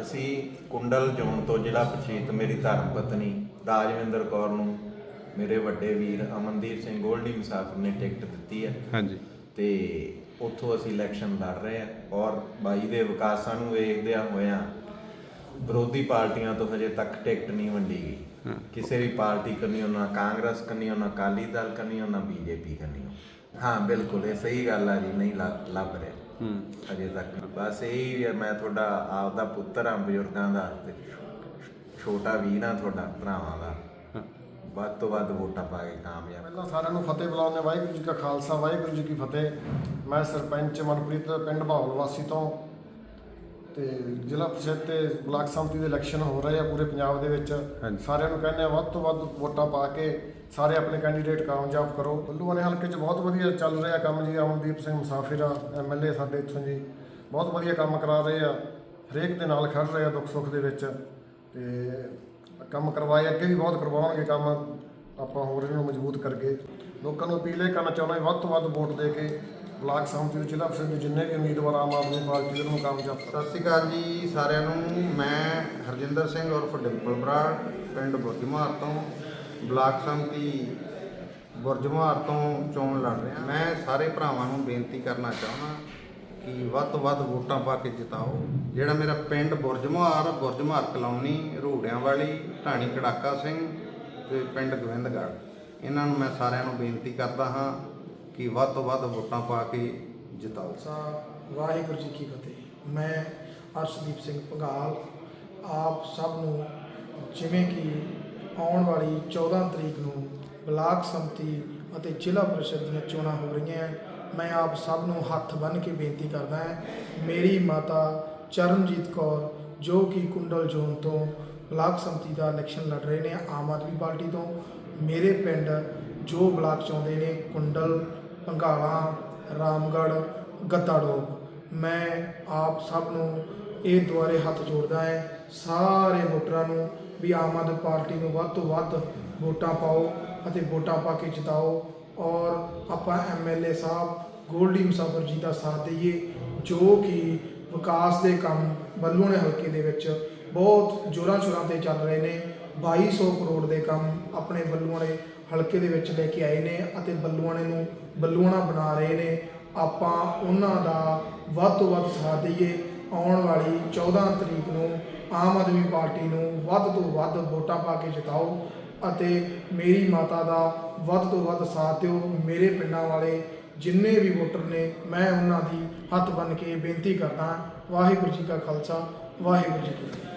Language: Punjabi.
ਅਸੀਂ ਕੁੰਡਲ ਜ਼ੋਨ ਤੋਂ ਜ਼ਿਲ੍ਹਾ ਪਛੀਤ ਮੇਰੀ ਧਰਮ ਪਤਨੀ ਰਾਜਵਿੰਦਰ ਕੌਰ ਨੂੰ ਮੇਰੇ ਵੱਡੇ ਵੀਰ ਅਮਨਦੀਪ ਸਿੰਘ ਗੋਲਡੀ ਮੁਸਾਫਰ ਨੇ ਟਿਕਟ ਦਿੱਤੀ ਹੈ। ਹਾਂਜੀ। ਤੇ ਉੱਥੋਂ ਅਸੀਂ ਇਲੈਕਸ਼ਨ ਲੜ ਰਹੇ ਹਾਂ ਔਰ ਬਾਈ ਦੇ ਵਿਕਾਸਾਂ ਨੂੰ ਵੇਖਦਿਆਂ ਹੋਇਆਂ ਵਿਰੋਧੀ ਪਾਰਟੀਆਂ ਤੋਂ ਹਜੇ ਤੱਕ ਟਿਕਟ ਨਹੀਂ ਵੰਡੀ ਗਈ। ਕਿਸੇ ਵੀ ਪਾਰਟੀ ਕਰਨੀ ਨਾ ਕਾਂਗਰਸ ਕਰਨੀ ਨਾ ਅਕਾਲੀ ਦਲ ਕਰਨੀ ਨਾ ਬੀਜੇਪੀ ਕਰਨੀ ਹਾਂ ਬਿਲਕੁਲ ਇਹ ਸਹੀ ਗੱਲ ਆ ਜੀ ਨਹੀਂ ਲੱਭ ਰਿਹਾ। ਹੂੰ। ਅਜੇ ਤੱਕ। ਬਸ ਇਹੀ ਹੈ ਮੈਂ ਤੁਹਾਡਾ ਆਪਦਾ ਪੁੱਤਰ ਆ ਬਜ਼ੁਰਗਾਂ ਦਾ ਛੋਟਾ ਵੀਰ ਆ ਤੁਹਾਡਾ ਭਰਾਵਾਂ ਦਾ। ਵੱਧ ਤੋਂ ਵੱਧ ਵੋਟਾਂ ਪਾ ਕੇ ਕਾਮਯਾਬ। ਪਹਿਲਾਂ ਸਾਰਿਆਂ ਨੂੰ ਫਤਿਹ ਬੁਲਾਉਂਦੇ ਵਾਹਿਗੁਰੂ ਜੀ ਕਾ ਖਾਲਸਾ ਵਾਹਿਗੁਰੂ ਜੀ ਕੀ ਫਤਿਹ। ਮੈਂ ਸਰਪੰਚ ਮਨਪ੍ਰੀਤ ਪਿੰਡ ਭਾਵਲ ਵਾਸੀ ਤੋਂ। ਤੇ ਜ਼ਿਲ੍ਹਾ ਪ੍ਰੀਸ਼ਦ ਤੇ ਬਲਾਕ ਸੰਮਤੀ ਦੇ ਇਲੈਕਸ਼ਨ ਹੋ ਰਹੇ ਆ ਪੂਰੇ ਪੰਜਾਬ ਦੇ ਵਿੱਚ। ਹਾਂਜੀ। ਸਾਰਿਆਂ ਨੂੰ ਕਹਿੰਦੇ ਆ ਵੱਧ ਤੋਂ ਵੱਧ ਵੋਟਾਂ ਪਾ ਕੇ ਸਾਰੇ ਆਪਣੇ ਕੈਂਡੀਡੇਟ ਕਾਮਯਾਬ ਕਰੋ। ਬੱਲੂਆਣੇ ਹਲਕੇ 'ਚ ਬਹੁਤ ਵਧੀਆ ਚੱਲ ਰਿਹਾ ਕੰਮ ਜੀ ਅਮਨਦੀਪ ਸਿੰਘ ਮੁਸਾਫਿਰ ਆ ਐਮਐਲਏ ਸਾਡੇ ਇੱਥੋਂ ਜੀ। ਬਹੁਤ ਵਧੀਆ ਕੰਮ ਕਰਾ ਰਹੇ ਆ ਹਰੇਕ ਦੇ ਨਾਲ ਖੜ ਰਹੇ ਆ ਦੁੱਖ ਸੁੱਖ ਦੇ ਵਿੱਚ। ਤੇ ਕੰਮ ਕਰਵਾਏ ਅੱਗੇ ਵੀ ਬਹੁਤ ਕਰਵਾਉਣਗੇ ਕੰਮ ਆਪਾਂ ਹੋਰ ਇਹਨਾਂ ਨੂੰ ਮਜ਼ਬੂਤ ਕਰਕੇ। ਲੋਕਾਂ ਨੂੰ ਅਪੀਲ ਇਹ ਕਰਨਾ ਚਾਹੁੰਦਾ ਵੀ ਵੱਧ ਤੋਂ ਵੱਧ ਵੋਟ ਦੇ ਕੇ ਬਲਾਕ ਸੰਮਤੀ ਦੇ ਜ਼ਿਲ੍ਹਾ ਪ੍ਰੀਸ਼ਦ ਦੇ ਜਿੰਨੇ ਵੀ ਉਮੀਦਵਾਰ ਆਮ ਆਦਮੀ ਪਾਰਟੀ ਦੇ ਨੂੰ ਕਾਮਯਾਬ ਕਰੋ ਸਤਿ ਸ਼੍ਰੀ ਅਕਾਲ ਜੀ ਸਾਰਿਆਂ ਨੂੰ। ਮੈਂ ਹਰਜਿੰਦਰ ਸਿੰਘ ਉਰਫ ਡਿੰਪਲ ਬਰਾੜ ਪਿੰਡ ਬੁਰਜਮਾਰ ਤੋਂ, ਬਲਾਕ ਸੰਮਤੀ ਬੁਰਜਮਾਰ ਤੋਂ ਚੋਣ ਲੜ ਰਿਹਾ। ਮੈਂ ਸਾਰੇ ਭਰਾਵਾਂ ਨੂੰ ਬੇਨਤੀ ਕਰਨਾ ਚਾਹੁੰਦਾ ਕਿ ਵੱਧ ਤੋਂ ਵੱਧ ਵੋਟਾਂ ਪਾ ਕੇ ਜਿਤਾਓ। ਜਿਹੜਾ ਮੇਰਾ ਪਿੰਡ ਬੁਰਜਮਾਰ ਬੁਰਜਮਾਰ ਕਲੋਨੀ ਰੂੜਿਆਂ ਵਾਲੀ ਢਾਣੀ ਕੜਾਕਾ ਸਿੰਘ ਤੇ ਪਿੰਡ ਗੋਬਿੰਦਗੜ੍ਹ ਇਹਨਾਂ ਨੂੰ ਮੈਂ ਸਾਰਿਆਂ ਨੂੰ ਬੇਨਤੀ ਕਰਦਾ ਹਾਂ ਕਿ ਵੱਧ ਤੋਂ ਵੱਧ ਵੋਟਾਂ ਪਾ ਕੇ ਜਿਤਾਓ। ਖਾਲਸਾ ਵਾਹਿਗੁਰੂ ਜੀ ਕੀ ਫਤਿਹ। ਮੈਂ ਅਰਸ਼ਦੀਪ ਸਿੰਘ ਭੰਗਾਲ, ਆਪ ਸਭ ਨੂੰ ਜਿਵੇਂ ਕਿ ਆਉਣ ਵਾਲੀ 14 ਤਰੀਕ ਨੂੰ ਬਲਾਕ ਸੰਮਤੀ ਅਤੇ ਜ਼ਿਲ੍ਹਾ ਪ੍ਰੀਸ਼ਦ ਦੀਆਂ ਚੋਣਾਂ ਹੋ ਰਹੀਆਂ ਮੈਂ ਆਪ ਸਭ ਨੂੰ ਹੱਥ ਬੰਨ੍ਹ ਕੇ ਬੇਨਤੀ ਕਰਦਾ ਹਾਂ, ਮੇਰੀ ਮਾਤਾ ਚਰਨਜੀਤ ਕੌਰ, ਜੋ ਕਿ ਕੁੰਡਲ ਜ਼ੋਨ ਤੋਂ ਬਲਾਕ ਸੰਮਤੀ ਦਾ ਇਲੈਕਸ਼ਨ ਲੜ ਰਹੇ ਨੇ ਆਮ ਆਦਮੀ ਪਾਰਟੀ ਤੋਂ, ਮੇਰੇ ਪਿੰਡ ਜੋ ਬਲਾਕ ਚਾਹੁੰਦੇ ਨੇ ਕੁੰਡਲ ਪੰਘਾਲਾ ਰਾਮਗੜ੍ਹ ਗੱਦਾੜੋ ਮੈਂ ਆਪ ਸਭ ਨੂੰ ਇਹ ਦੁਆਰੇ ਹੱਥ ਜੋੜਦਾ ਹੈ। ਸਾਰੇ ਵੋਟਰਾਂ ਨੂੰ ਵੀ ਆਮ ਆਦਮੀ ਪਾਰਟੀ ਨੂੰ ਵੱਧ ਤੋਂ ਵੱਧ ਵੋਟਾਂ ਪਾਓ ਅਤੇ ਵੋਟਾਂ ਪਾ ਕੇ ਜਿਤਾਓ। ਔਰ ਆਪਾਂ ਐਮਐਲਏ ਸਾਹਿਬ, ਗੋਲਡੀ ਮੁਸਾਫਰ ਜੀ ਦਾ ਸਾਥ ਦਈਏ, ਜੋ ਕਿ ਵਿਕਾਸ ਦੇ ਕੰਮ ਬੱਲੂਆਣੇ ਹਲਕੇ ਦੇ ਵਿੱਚ ਬਹੁਤ ਜੋਰਾਂ ਸ਼ੋਰਾਂ ਤੇ ਚੱਲ ਰਹੇ ਨੇ। 2200 ਕਰੋੜ ਦੇ ਕੰਮ ਆਪਣੇ ਬੱਲੂਆਣੇ ਹਲਕੇ ਦੇ ਵਿੱਚ ਲੈ ਕੇ ਆਏ ਨੇ ਅਤੇ ਬੱਲੂਆਣੇ ਨੂੰ ਬੱਲੂਆਣਾ ਬਣਾ ਰਹੇ ਨੇ। ਆਪਾਂ ਉਹਨਾਂ ਦਾ ਵੱਧ ਤੋਂ ਵੱਧ ਸਾਥ ਦਈਏ। ਆਉਣ ਵਾਲੀ 14 ਤਰੀਕ ਨੂੰ ਆਮ ਆਦਮੀ ਪਾਰਟੀ ਨੂੰ ਵੱਧ ਤੋਂ ਵੱਧ ਵੋਟਾਂ ਪਾ ਕੇ ਜਿਤਾਓ ਅਤੇ ਮੇਰੀ ਮਾਤਾ ਦਾ ਵੱਧ ਤੋਂ ਵੱਧ ਸਾਥ ਦਿਓ। ਮੇਰੇ ਪਿੰਡਾਂ ਵਾਲੇ ਜਿੰਨੇ ਵੀ ਵੋਟਰ ਨੇ, ਮੈਂ ਉਹਨਾਂ ਦੀ ਹੱਥ ਬੰਨ੍ਹ ਕੇ ਬੇਨਤੀ ਕਰਦਾ ਵਾਹਿਗੁਰੂ ਜੀ ਕਾ ਖਾਲਸਾ, ਵਾਹਿਗੁਰੂ ਜੀ ਕੀ ਫਤਿਹ।